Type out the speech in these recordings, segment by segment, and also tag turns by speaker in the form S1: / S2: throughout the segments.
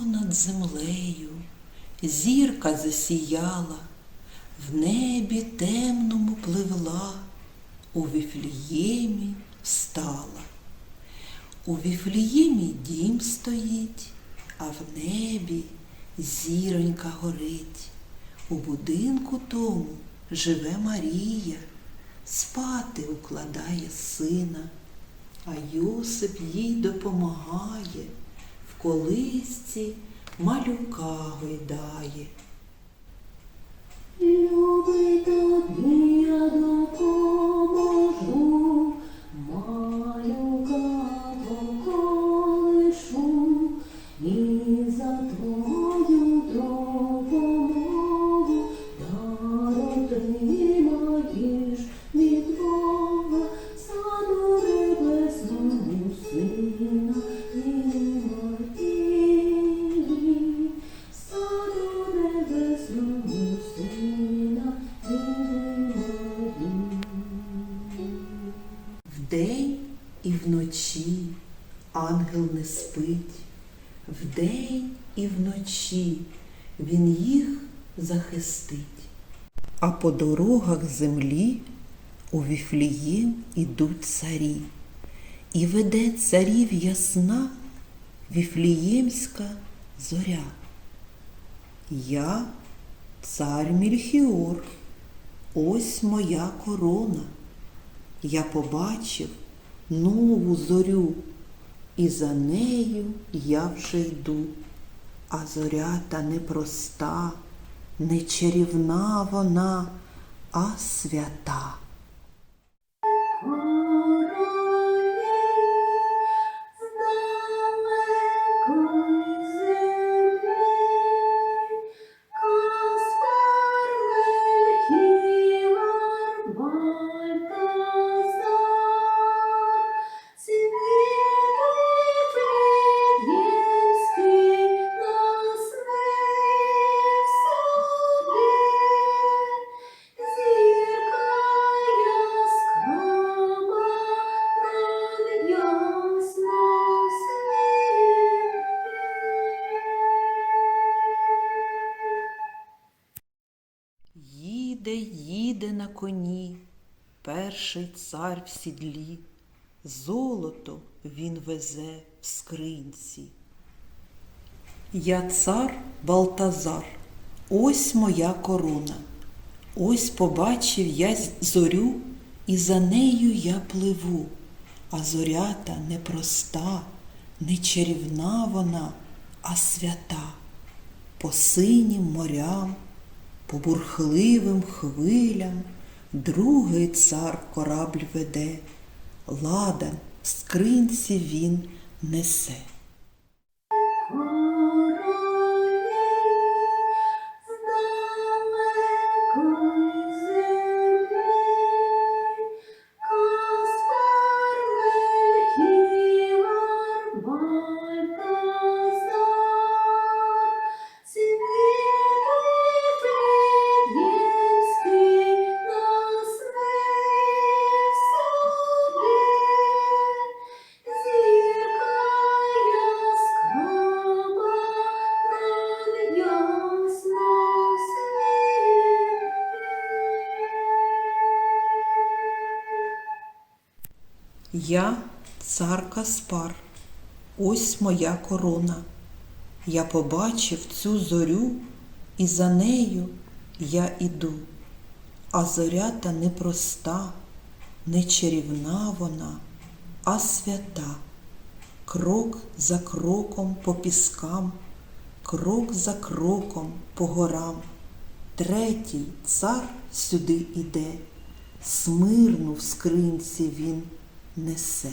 S1: над землею зірка засіяла, в небі темному пливла, у Віфліємі встала. У Віфліємі дім стоїть, а в небі зіронька горить. У будинку тому живе Марія, спати укладає сина, а Йосип їй допомагає, колисці малюка гойдає.
S2: Любий тобі я допоможу,
S1: ангел не спить, вдень і вночі він їх захистить. А по дорогах землі у Віфлієм ідуть царі, і веде царів ясна Віфліємська зоря. Я цар Мільхіор, ось моя корона. Я побачив нову зорю, і за нею я вже йду. А зоря та не проста, не чарівна вона, а свята. Їде, їде на коні, перший цар в сідлі, золото він везе в скринці. Я цар Балтазар, ось моя корона. Ось побачив я зорю, і за нею я пливу. А зорята не проста, не чарівна вона, а свята. По синім морям, по бурхливим хвилям другий цар корабль веде, ладан в скринці він несе. Я цар Каспар, ось моя корона. Я побачив цю зорю, і за нею я іду. А зорята не проста, не чарівна вона, а свята. Крок за кроком по піскам, крок за кроком по горам. Третій цар сюди іде, смирну в скринці він несе.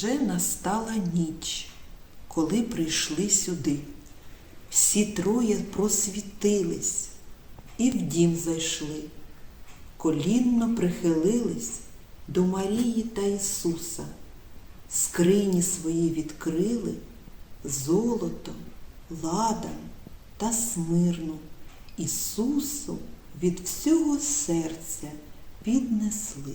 S1: Вже настала ніч, коли прийшли сюди. Всі троє просвітились і в дім зайшли, колінно прихилились до Марії та Ісуса, скрині свої відкрили, золото, ладан та смирну Ісусу від всього серця піднесли.